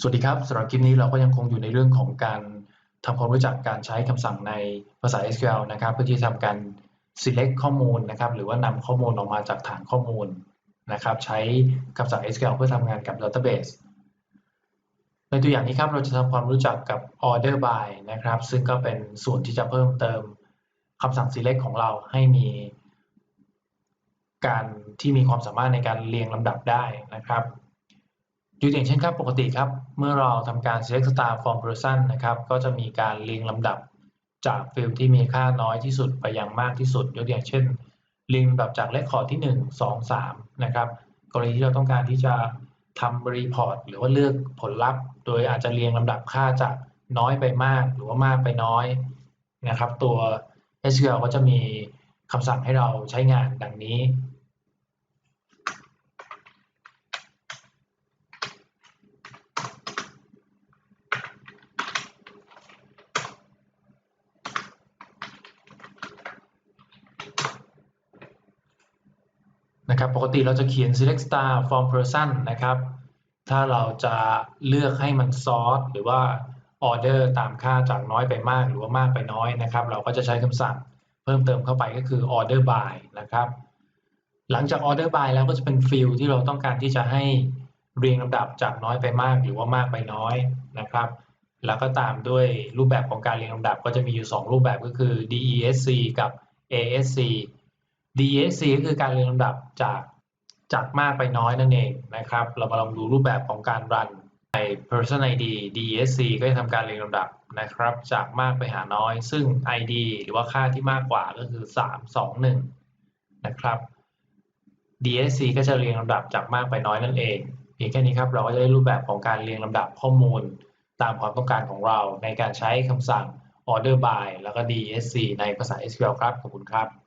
สวัสดีครับสำหรับคลิปนี้เราก็ยังคงอยู่ในเรื่องของการทำความรู้จักการใช้คำสั่งในภาษา SQL นะครับ เพื่อที่จะทำการ select ข้อมูลนะครับ หรือว่านำข้อมูลออกมาจากฐานข้อมูลนะครับ ใช้คำสั่ง SQL เพื่อทำงานกับ database ในตัวอย่างนี้ครับเราจะทำความรู้จักกับ order by นะครับ ซึ่งก็เป็นส่วนที่จะเพิ่มเติมคำสั่ง select ของเราให้มี การที่มีความสามารถในการเรียงลำดับได้นะครับ ยกตัวอย่างเช่นครับปกติครับ เมื่อเราทำการ select star from person นะครับ ก็จะมีการเรียงลำดับจากฟิลที่มีค่าน้อยที่สุดไปยังมากที่สุด ยกตัวอย่างเช่นเรียงลำดับจากเลขคอร์ดที่ 1 2 3 นะครับกรณีที่เราต้องการที่จะทำรีพอร์ตหรือว่าเลือกผลลัพธ์ โดยอาจจะเรียงลำดับค่าจากน้อยไปมากหรือว่ามากไปน้อยนะครับ ตัว SQL ก็จะมีคำสั่งให้เราใช้งานดังนี้ นะครับ ปกติเราจะเขียน select star from person นะครับ ถ้าเราจะเลือกให้มัน sort หรือว่า order ตามค่าจากน้อยไปมากหรือว่ามากไปน้อยนะครับ เราก็จะใช้คำสั่งเพิ่มเติมเข้าไปก็คือ order by นะครับ หลังจาก order by แล้วก็จะเป็นฟิลที่เราต้องการที่จะให้เรียงลำดับจากน้อยไปมากหรือว่ามากไปน้อยนะครับแล้วก็ตามด้วยรูปแบบของการเรียงลำดับก็จะมีอยู่ 2 รูปแบบก็คือ DESC กับ ASC DSC ก็คือการเรียงลำดับจากจากมากไปน้อยนั่นเองนะครับ เรามาลองดูรูปแบบของการรันใน person ID DSC ก็จะทำการเรียงลำดับนะครับ จากมากไปหาน้อย ซึ่ง ID หรือว่าค่าที่มากกว่าก็คือ 3 2 1 นะครับ DSC ก็จะเรียงลำดับจากมากไปน้อยนั่นเองเพียงแค่นี้ครับเราก็จะได้รูปแบบของการเรียงลำดับข้อมูล ตามความต้องการของเราในการใช้คำสั่ง order by แล้วก็ DSC ในภาษา SQL ครับขอบคุณครับ